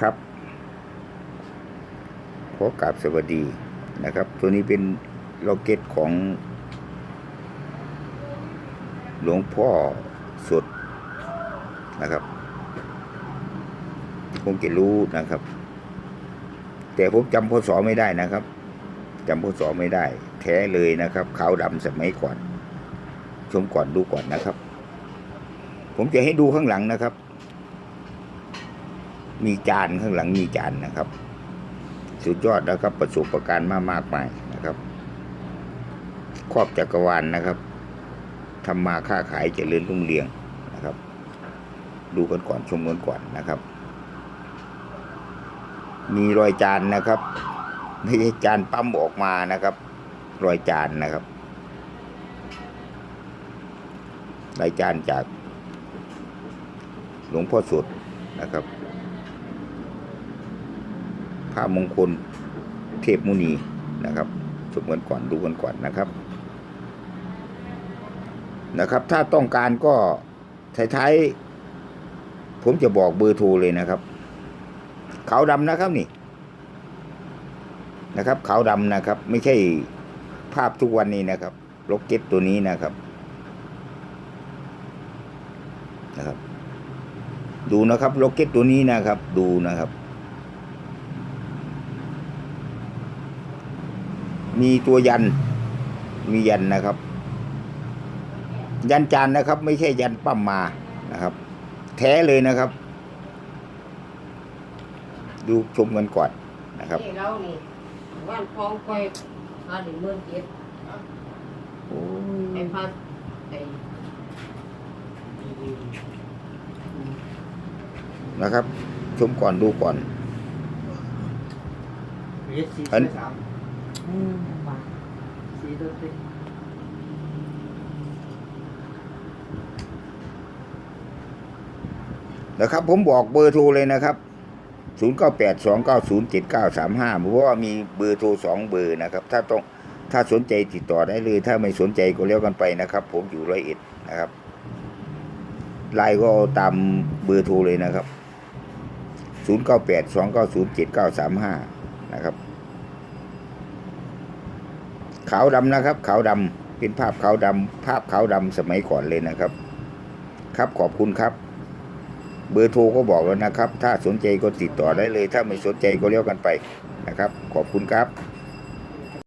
ครับ ขอกราบสวัสดีนะครับ ตัวนี้เป็นล็อกเก็ตของ หลวงพ่อสดนะครับคงจะรู้นะครับ แต่ผมจำพศไม่ได้นะครับจำพศไม่ได้ แท้เลยนะครับขาวดำสมัยก่อน ชมก่อนดูก่อนนะครับ ผมจะให้ดูข้างหลังนะครับ มีจานข้างหลังมีจานนะครับ สุดยอดนะครับประสบการมากมากมายนะครับครอบจักรวาลนนะครับทำมาค้าขายเจริญรุ่งเรืองนะครับ ดูกันก่อนชมกันก่อนนะครับ มีรอยจานนะครับไม่ใช่จานปั๊มออกมานะครับ รอยจานนะครับรายจานจากหลวงพ่อสุดนะครับ พระมงคลเทพมุนีนะครับชมกันก่อนดูกันก่อนนะครับ นะครับ ถ้าต้องการก็ท้ายๆผมจะบอกเบอร์โทรเลยนะครับขาวดำนะครับนี่นะครับขาวดำนะครับ ไม่ใช่ภาพทุกวันนี้นะครับโลกเก็ตตัวนี้นะครับนะครับ ดูนะครับโลกเก็ตตัวนี้นะครับ ดูนะครับ มีตัวยัน มียันนะครับ ยันจานนะครับ ไม่ใช่ยันปั้มมานะครับ แท้เลยนะครับ ดูชมกันก่อนนะครับนี่เรานี่ว่านคลองไปพาหนึ่งเมืองเจ็ดไปพาไปนะครับ ชมก่อนดูก่อนเอสซีอันสาม อืมว่าสีตัวเต็มนะครับ ผมบอกเบอร์โทรเลยนะครับ0 9 8 2 9 0 7 9 3 5เพราะว่ามีเบอร์โทรสองเบอร์นะครับ ถ้าต้องถ้าสนใจติดต่อได้เลย ถ้าไม่สนใจก็เลี้ยวกันไปนะครับ ผมอยู่ร้อยเอ็ดนะครับไลน์ก็ตามเบอร์โทรเลยนะครับ 0 9 8 2 9 0 7 9 3 5 นะครับ ขาวดำนะครับ ขาวดำเป็นภาพขาวดำภาพขาวดำสมัยก่อนเลยนะครับ ครับขอบคุณครับ เบอร์โทรก็บอกแล้วนะครับ ถ้าสนใจก็ติดต่อได้เลย ถ้าไม่สนใจก็เลี้ยวกันไปนะครับ ขอบคุณครับ